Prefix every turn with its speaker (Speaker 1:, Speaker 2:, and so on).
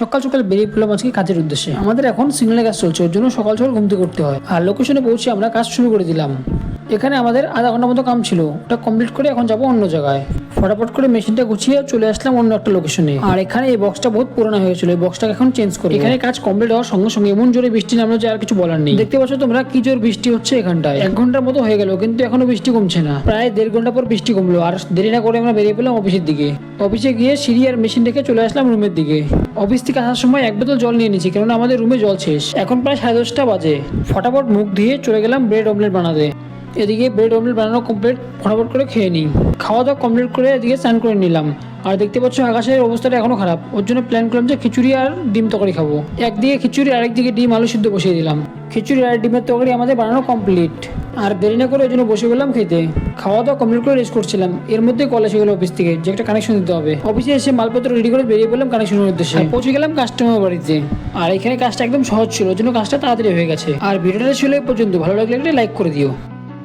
Speaker 1: সকাল সকাল বেরিয়ে পড়লাম আজকে কাজের উদ্দেশ্যে। আমাদের এখন সিগনালে কাজ চলছে, ওর জন্য সকাল সকাল ঘুমতে করতে হয়। আর লোকেশনে পৌঁছে আমরা কাজ শুরু করে দিলাম। এখানে আমাদের আধা ঘণ্টার মতো কাম ছিল, ওটা কমপ্লিট করে এখন যাব অন্য জায়গায়। ফটাফট করে মেশিনটা গুছিয়ে চলে আসলাম অন্য একটা লোকেশনে আর এখানে এই বক্সটা বহুত পুরোনো হয়ে গেছিল। এই বক্সটাকে এখন চেঞ্জ করি এখানে কাজ কমপ্লিট হওয়ার সঙ্গে সঙ্গে এমন জোরে বৃষ্টি নামলো যে আর কিছু বলার নেই। দেখতে পাচ্ছ তোমরা কি জোর বৃষ্টি হচ্ছে এখানটায়। এক ঘণ্টার মতো হয়ে গেল কিন্তু এখনও বৃষ্টি কমছে না। প্রায় দেড় ঘণ্টা পর বৃষ্টি কমলো। আর দেরি না করে আমরা বেরিয়ে পেলাম অফিসের দিকে। অফিসে গিয়ে সিঁড়ি আর মেশিন রেখে চলে আসলাম রুমের দিকে। অফিস থেকে আসার সময় এক বোতল জল নিয়ে নিয়েছি কেননা আমাদের রুমে জল শেষ। এখন প্রায় সাড়ে দশটা বাজে। ফটাফট মুখ ধুয়ে চলে গেলাম ব্রেড অমলেট বানাতে। এদিকে ব্রেড অমলেট বানানো কমপ্লিট ফটাফট করে খেয়ে নিই। খাওয়া দাওয়া কমপ্লিট করে এদিকে স্নান করে নিলাম। আর দেখতে পাচ্ছ আকাশের অবস্থাটা এখনও খারাপ। ওর জন্য প্ল্যান করলাম যে খিচুড়ি আর ডিম তরকারি খাব। একদিকে খিচুড়ি আর একদিকে ডিম আলু সিদ্ধ বসিয়ে দিলাম। খিচুড়ি আর ডিমের তরকারি আমাদের বানানো কমপ্লিট আর দেরি না করে ওই জন্য বসে গেলাম খেতে। খাওয়া দাওয়া কমপ্লিট করে রেস্ট করছিলাম। এর মধ্যে কল এসে গেলো অফিস থেকে, যে একটা কানেকশন দিতে হবে। অফিসে এসে মালপত্র রেডি করে বেরিয়ে পড়লাম কানেকশনের উদ্দেশ্যে। পৌঁছে গেলাম কাস্টমার বাড়িতে। আর এখানে কাজটা একদম সহজ ছিল ওই জন্য কাজটা তাড়াতাড়ি হয়ে গেছে। আর ভিডিওটা ছিল এই পর্যন্ত। ভালো লাগলে একটা লাইক করে দিও।